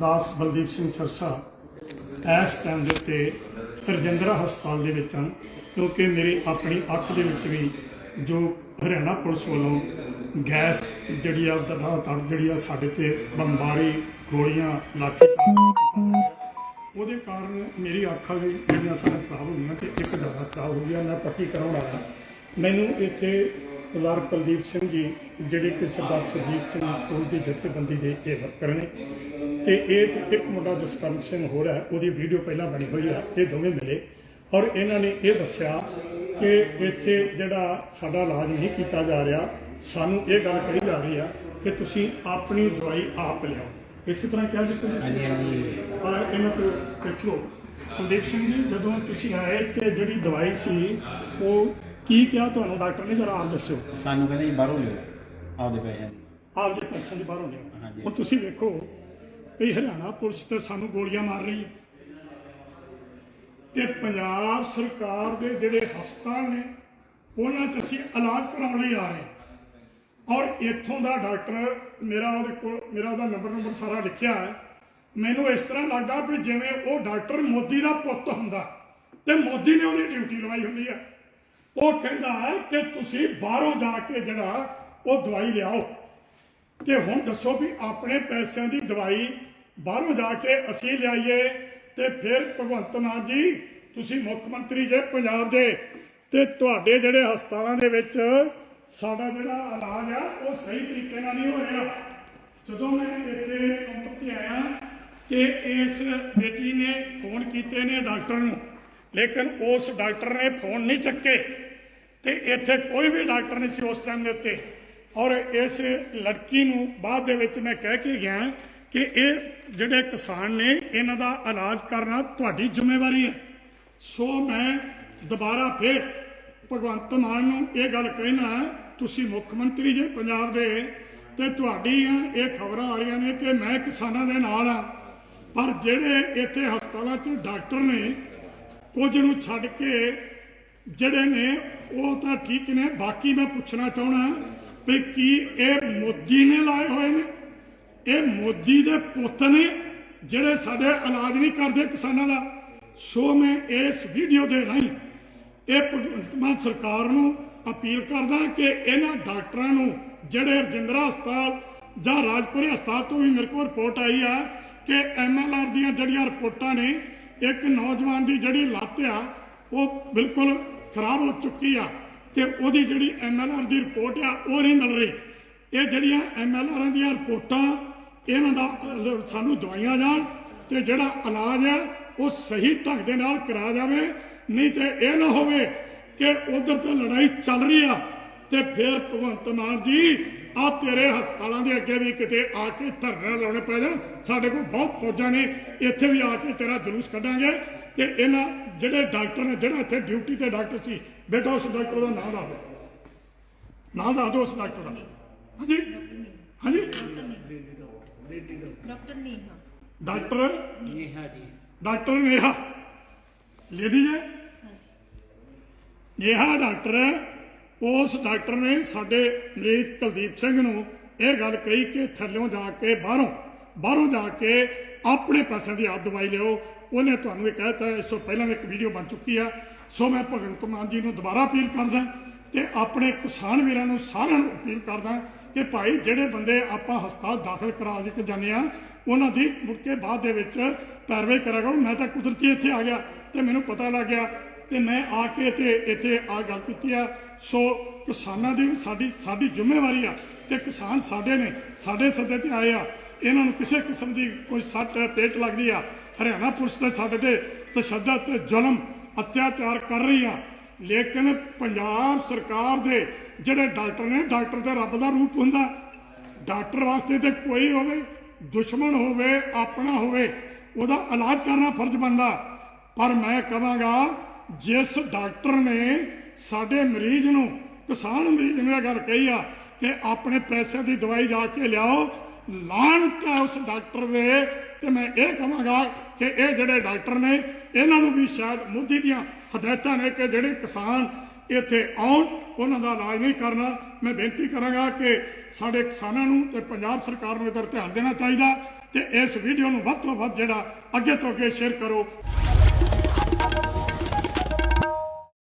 ਦਾਸ ਬਲਦੀਪ ਸਿੰਘ ਸਰਸਾ ਇਸ ਟਾਈਮ ਦੇ ਉੱਤੇ ਰਜਿੰਦਰਾ ਹਸਪਤਾਲ ਦੇ ਵਿੱਚ ਹਨ, ਕਿਉਂਕਿ ਮੇਰੀ ਆਪਣੀ ਅੱਖ ਦੇ ਵਿੱਚ ਵੀ ਜੋ ਹਰਿਆਣਾ ਪੁਲਿਸ ਵੱਲੋਂ ਗੈਸ ਜਿਹੜੀ ਆ ਲਗਾਤਾਰ ਜਿਹੜੀ ਆ ਸਾਡੇ ਤੇ ਬੰਬਾਰੀ ਗੋਲੀਆਂ ਲਾਠੀ ਉਹਦੇ ਕਾਰਨ ਮੇਰੀ ਅੱਖਾਂ ਵੀ ਜਿਹੜੀਆਂ ਸਾਰੀਆਂ ਖਰਾਬ ਹੋ ਗਈਆਂ ਤੇ ਇੱਕ ਜ਼ਿਆਦਾ ਖਰਾਬ ਹੋ ਗਿਆ, ਮੈਂ ਪੱਟੀ ਕਰਾਉਣ ਆਇਆ। ਮੈਨੂੰ ਇੱਥੇ ਸਰਦਾਰ ਕੁਲਦੀਪ ਸਿੰਘ ਜੀ, ਜਿਹੜੇ ਕਿ ਸਰਦਾਰ ਸੁਰਜੀਤ ਸਿੰਘ ਕੋਲ ਦੀ ਜਥੇਬੰਦੀ ਦੇ ਇਹ ਵਰਕਰ ਨੇ ਤੇ ਇਹ ਤੇ ਇੱਕ ਮੁੰਡਾ ਜਸਕਰਨ ਸਿੰਘ ਹੋਰ ਹੈ ਉਹਦੀ ਵੀਡੀਓ ਪਹਿਲਾਂ ਬਣੀ ਹੋਈ ਆ ਇਹ ਦੋਵੇਂ ਮਿਲੇ। ਔਰ ਇਹਨਾਂ ਨੇ ਇਹ ਦੱਸਿਆ ਕਿ ਇੱਥੇ ਜਿਹੜਾ ਸਾਡਾ ਇਲਾਜ ਨਹੀਂ ਕੀਤਾ ਜਾ ਰਿਹਾ ਸਾਨੂੰ ਇਹ ਗੱਲ ਕਹੀ ਜਾ ਰਹੀ ਆ ਕਿ ਤੁਸੀਂ ਆਪਣੀ ਦਵਾਈ ਆਪ ਲਿਆਓ। ਇਸੇ ਤਰ੍ਹਾਂ ਕਹਿ ਦਿੱਤਾ ਹਾਂਜੀ ਹਾਂਜੀ। ਆ ਇਹਨਾਂ ਤੋਂ ਦੇਖੋ ਕੁਲਦੀਪ ਸਿੰਘ ਜੀ ਜਦੋਂ ਤੁਸੀਂ ਆਏ ਤੇ ਜਿਹੜੀ ਦਵਾਈ ਸੀ ਉਹ ਕੀ ਕਿਹਾ ਤੁਹਾਨੂੰ? ਡਾਕਟਰ ਨੇ ਜਰਾ ਆਪ ਦੱਸਿਓ। ਸਾਨੂੰ ਕਹਿੰਦੇ ਜੀ ਬਾਹਰੋਂ ਲਿਓ ਆਪਦੇ ਪੈਸਿਆਂ ਦੀ। ਆਪਦੇ ਪੈਸੇ ਦੇ ਬਾਹਰੋਂ ਲਿਓ। ਹੁਣ ਤੁਸੀਂ ਵੇਖੋ ਵੀ ਹਰਿਆਣਾ ਪੁਲਿਸ ਤੇ ਸਾਨੂੰ ਗੋਲੀਆਂ ਮਾਰ ਰਹੀ ਹੈ। ਤੇ ਪੰਜਾਬ ਸਰਕਾਰ ਦੇ ਜਿਹੜੇ ਹਸਪਤਾਲ ਨੇ, ਉਹਨਾਂ 'ਚ ਅਸੀਂ ਇਲਾਜ ਕਰਾਉਣ ਲਈ ਆ ਰਹੇ ਔਰ ਇੱਥੋਂ ਦਾ ਡਾਕਟਰ ਮੇਰਾ ਉਹਦੇ ਕੋਲ, ਮੇਰਾ ਉਹਦਾ ਨੰਬਰ ਨੰਬਰ ਸਾਰਾ ਲਿਖਿਆ ਹੈ। ਮੈਨੂੰ ਇਸ ਤਰ੍ਹਾਂ ਲੱਗਦਾ ਵੀ ਜਿਵੇਂ ਉਹ ਡਾਕਟਰ ਮੋਦੀ ਦਾ ਪੁੱਤ ਹੁੰਦਾ ਤੇ ਮੋਦੀ ਨੇ ਉਹਦੀ ਡਿਊਟੀ ਲਵਾਈ ਹੁੰਦੀ ਹੈ। ਉਹ ਕਹਿੰਦਾ ਕਿ ਤੁਸੀਂ ਬਾਹਰੋਂ ਜਾ ਕੇ ਜਿਹੜਾ ਉਹ ਦਵਾਈ ਲਿਆਓ। ਤੇ ਹੁਣ ਦੱਸੋ ਵੀ ਆਪਣੇ ਪੈਸਿਆਂ ਦੀ ਦਵਾਈ ਬਾਹਰੋਂ ਜਾ ਕੇ ਅਸੀਂ ਲਿਆਈਏ ਤੇ ਫਿਰ ਭਗਵੰਤ ਮਾਨ ਜੀ, ਤੁਸੀਂ ਮੁੱਖ ਮੰਤਰੀ ਜੇ ਪੰਜਾਬ ਦੇ, ਤੇ ਤੁਹਾਡੇ ਜਿਹੜੇ ਹਸਪਤਾਲਾਂ ਦੇ ਵਿੱਚ ਸਾਡਾ ਜਿਹੜਾ ਇਲਾਜ ਆ, ਉਹ ਸਹੀ ਤਰੀਕੇ ਨਾਲ ਨਹੀਂ ਹੋ ਰਿਹਾ। ਜਦੋਂ ਮੈਂ ਇੱਥੇ ਕੰਪਨੀ ਤੇ ਆਇਆ ਕਿ ਇਸ ਬੇਟੀ ਨੇ ਫੋਨ ਕੀਤੇ ਨੇ ਡਾਕਟਰ ਨੂੰ, ਲੇਕਿਨ ਉਸ ਡਾਕਟਰ ਨੇ ਫੋਨ ਨਹੀਂ ਚੱਕੇ ਤੇ ਇੱਥੇ ਕੋਈ ਵੀ ਡਾਕਟਰ ਨਹੀਂ ਸੀ ਉਸ ਟਾਈਮ ਦੇ ਉੱਤੇ। ਔਰ ਇਸ ਲੜਕੀ ਨੂੰ ਬਾਅਦ ਦੇ ਵਿੱਚ ਮੈਂ ਕਹਿ ਕੇ ਗਿਆ ਕਿ ਇਹ ਜਿਹੜੇ ਕਿਸਾਨ ਨੇ, ਇਹਨਾਂ ਦਾ ਇਲਾਜ ਕਰਨਾ ਤੁਹਾਡੀ ਜ਼ਿੰਮੇਵਾਰੀ ਹੈ। ਸੋ ਮੈਂ ਦੁਬਾਰਾ ਫਿਰ ਭਗਵੰਤ ਮਾਨ ਨੂੰ ਇਹ ਗੱਲ ਕਹਿਣਾ ਤੁਸੀਂ ਮੁੱਖ ਮੰਤਰੀ ਜੇ ਪੰਜਾਬ ਦੇ, ਤੇ ਤੁਹਾਡੀਆਂ ਇਹ ਖਬਰਾਂ ਆ ਰਹੀਆਂ ਨੇ ਕਿ ਮੈਂ ਕਿਸਾਨਾਂ ਦੇ ਨਾਲ ਆ ਪਰ ਜਿਹੜੇ ਇੱਥੇ ਹਸਪਤਾਲਾਂ 'ਚ ਡਾਕਟਰ ਨੇ, ਕੁਝ ਨੂੰ ਛੱਡ ਕੇ ਜਿਹੜੇ ਨੇ, ਉਹ ਤਾਂ ਠੀਕ ਨੇ। ਬਾਕੀ ਮੈਂ ਪੁੱਛਣਾ ਚਾਹਣਾ ਵੀ ਕੀ ਇਹ ਮੋਦੀ ਨੇ ਲਾਏ ਹੋਏ ਨੇ? ਇਹ ਮੋਦੀ ਦੇ ਪੁੱਤ ਨੇ ਜਿਹੜੇ ਸਾਡੇ ਇਲਾਜ ਨਹੀਂ ਕਰਦੇ ਕਿਸਾਨਾਂ ਦਾ, ਸੋ ਮੈਂ ਇਸ ਵੀਡੀਓ ਦੇ ਰਾਹੀਂ ਇਹ ਭਗਵੰਤ ਮਾਨ ਸਰਕਾਰ ਨੂੰ ਅਪੀਲ ਕਰਦਾ ਕਿ ਇਹਨਾਂ ਡਾਕਟਰਾਂ ਨੂੰ ਜਿਹੜੇ ਰਜਿੰਦਰਾ ਹਸਪਤਾਲ ਜਾਂ ਰਾਜਪੁਰੇ ਹਸਪਤਾਲ ਤੋਂ ਵੀ ਮੇਰੇ ਕੋਲ ਰਿਪੋਰਟ ਆਈ ਆ ਕਿ ਐਮਐਲਆਰ ਦੀਆਂ ਜਿਹੜੀਆਂ ਰਿਪੋਰਟਾਂ ਨੇ, ਇੱਕ ਨੌਜਵਾਨ ਦੀ ਜਿਹੜੀ ਲੱਤ ਆ, ਉਹ ਬਿਲਕੁਲ ਖਰਾਬ ਹੋ ਚੁੱਕੀ ਆ ਤੇ ਉਹਦੀ ਜਿਹੜੀ ਐਮਐਲਆਰ ਦੀ ਰਿਪੋਰਟ ਆ, ਉਹ ਨਹੀਂ ਮਿਲ ਰਹੀ। ਇਹ ਜਿਹੜੀਆਂ ਐਮਐਲਆਰਾਂ ਦੀਆਂ ਰਿਪੋਰਟਾਂ ਇਹਨਾਂ ਦਾ ਸਾਨੂੰ ਦਵਾਈਆਂ ਜਾਣ ਤੇ ਜਿਹੜਾ ਇਲਾਜ ਹੈ ਉਹ ਸਹੀ ਢੰਗ ਦੇ ਨਾਲ ਕਰਾ ਜਾਵੇ, ਨਹੀਂ ਤੇ ਇਹ ਨਾ ਹੋਵੇ ਕਿ ਉਧਰ ਤੇ ਲੜਾਈ ਚੱਲ ਰਹੀ ਆ ਤੇ ਫਿਰ ਭਗਵੰਤ ਮਾਨ ਜੀ, ਆ ਤੇਰੇ ਹਸਪਤਾਲਾਂ ਦੇ ਅੱਗੇ ਵੀ ਕਿਤੇ ਆ ਕੇ ਧਰਨਾ ਲਾਉਣੇ ਪੈ ਜਾਣ। ਸਾਡੇ ਕੋਲ ਬਹੁਤ ਫੌਜਾਂ ਨੇ, ਇੱਥੇ ਵੀ ਆ ਕੇ ਤੇਰਾ ਜਲੂਸ ਕੱਢਾਂਗੇ ਤੇ ਇਹਨਾਂ ਜਿਹੜੇ ਡਾਕਟਰ ਨੇ, ਜਿਹੜਾ ਇੱਥੇ ਡਿਊਟੀ ਤੇ ਡਾਕਟਰ ਸੀ, ਬੇਟਾ ਉਸ ਡਾਕਟਰ ਦਾ ਨਾਮ ਦੱਸ ਦਿਓ। ਨਾਮ ਦੱਸ ਦਿਓ ਉਸ ਡਾਕਟਰ ਦਾ। ਹਾਂਜੀ? ਹਾਂਜੀ? Doctor Neha. Doctor? Neha ji. Doctor Neha. Lady ਹੈ? ਨੇਹਾ ਡਾਕਟਰ ਹੈ। ਉਸ ਡਾਕਟਰ ਨੇ ਸਾਡੇ ਮਰੀਜ਼ ਕੁਲਦੀਪ ਸਿੰਘ ਨੂੰ ਇਹ ਗੱਲ ਕਹੀ ਕਿ ਥੱਲਿਓਂ ਜਾ ਕੇ ਬਾਹਰੋਂ ਬਾਹਰੋਂ ਜਾ ਕੇ ਆਪਣੇ ਪੈਸਿਆਂ ਦੀ ਆਪ ਦਵਾਈ ਲਿਓ। ਉਹਨੇ ਤੁਹਾਨੂੰ ਇਹ ਕਹਿਤਾ ਇਸ ਤੋਂ ਪਹਿਲਾਂ ਵੀ ਇੱਕ ਵੀਡੀਓ ਬਣ ਚੁੱਕੀ ਆ। ਸੋ ਮੈਂ ਭਗਵੰਤ ਮਾਨ ਜੀ ਨੂੰ ਦੁਬਾਰਾ ਅਪੀਲ ਕਰਦਾ ਤੇ ਆਪਣੇ ਕਿਸਾਨ ਵੀਰਾਂ ਨੂੰ ਸਾਰਿਆਂ ਨੂੰ ਅਪੀਲ ਕਰਦਾ ਕਿ ਭਾਈ ਜਿਹੜੇ ਬੰਦੇ ਆਪਾਂ ਹਸਪਤਾਲ ਦਾਖਲ ਕਰਾ ਕੇ ਜਾਂਦੇ ਆ ਉਹਨਾਂ ਦੀ ਮੁੜ ਕੇ ਬਾਅਦ ਦੇ ਵਿੱਚ ਪੈਰਵਾਈ ਕਰਿਆ ਮੈਂ ਤਾਂ ਕੁਦਰਤੀ ਇੱਥੇ ਆ ਗਿਆ ਤੇ ਮੈਨੂੰ ਪਤਾ ਲੱਗ ਗਿਆ ਤੇ ਮੈਂ ਆ ਕੇ ਤੇ ਇੱਥੇ ਆ ਗੱਲ ਕੀਤੀ ਆ। ਸੋ ਕਿਸਾਨਾਂ ਦੀ ਸਾਡੀ ਸਾਡੀ ਜ਼ਿੰਮੇਵਾਰੀ ਆ ਤੇ ਕਿਸਾਨ ਸਾਡੇ ਨੇ, ਸਾਡੇ ਸੱਦੇ ਤੇ ਆਏ ਆ। ਇਹਨਾਂ ਨੂੰ ਕਿਸੇ ਕਿਸਮ ਦੀ ਕੋਈ ਸੱਟ, ਪੇਟ ਲੱਗਦੀ ਆ। ਹਰਿਆਣਾ ਪੁਲਿਸ ਤੇ ਸਾਡੇ ਤੇ ਤਸ਼ੱਦਦ ਤੇ ਜ਼ੁਲਮ, ਅਤਿਆਚਾਰ ਕਰ ਰਹੀ ਆ। ਲੇਕਿਨ ਪੰਜਾਬ ਸਰਕਾਰ ਦੇ ਜਿਹੜੇ ਡਾਕਟਰ ਨੇ, ਡਾਕਟਰ ਤੇ ਰੱਬ ਦਾ ਰੂਪ ਹੁੰਦਾ। ਡਾਕਟਰ ਵਾਸਤੇ ਤੇ ਕੋਈ ਹੋਵੇ, ਦੁਸ਼ਮਣ ਹੋਵੇ, ਆਪਣਾ ਹੋਵੇ, ਉਹਦਾ ਇਲਾਜ ਕਰਨਾ ਫਰਜ਼ ਬਣਦਾ। ਪਰ ਮੈਂ ਕਹਾਂਗਾ, ਜਿਸ ਡਾਕਟਰ ਨੇ ਸਾਡੇ ਮਰੀਜ਼ ਨੂੰ, ਕਿਸਾਨ ਮਰੀਜ਼ ਨੂੰ ਇਹ ਗੱਲ ਕਹੀ ਆ ਕਿ ਆਪਣੇ ਪੈਸੇ ਦੀ ਦਵਾਈ ਜਾ ਕੇ ਲਿਆਓ ਲਾਹਨਤ ਹੈ ਉਸ ਡਾਕਟਰ ਦੇ। ਤੇ ਮੈਂ ਇਹ ਕਹਾਂਗਾ ਕਿ ਇਹ ਜਿਹੜੇ ਡਾਕਟਰ ਨੇ, ਇਹਨਾਂ ਨੂੰ ਵੀ ਸ਼ਾਇਦ ਮੋਦੀ ਦੀਆਂ ਹਦਾਇਤਾਂ ਨੇ ਕਿ ਜਿਹੜੇ ਕਿਸਾਨ ਇੱਥੇ ਆਉਣ, ਉਹਨਾਂ ਦਾ ਇਲਾਜ ਨਹੀਂ ਕਰਨਾ। ਮੈਂ ਬੇਨਤੀ ਕਰਾਂਗਾ ਕਿ ਸਾਡੇ ਕਿਸਾਨਾਂ ਨੂੰ ਤੇ ਪੰਜਾਬ ਸਰਕਾਰ ਨੂੰ ਇਧਰ ਧਿਆਨ ਦੇਣਾ ਚਾਹੀਦਾ ਤੇ ਇਸ ਵੀਡੀਓ ਨੂੰ ਵੱਧ ਤੋਂ ਵੱਧ ਜਿਹੜਾ ਅੱਗੇ ਤੋਂ ਅੱਗੇ ਸ਼ੇਅਰ ਕਰੋ।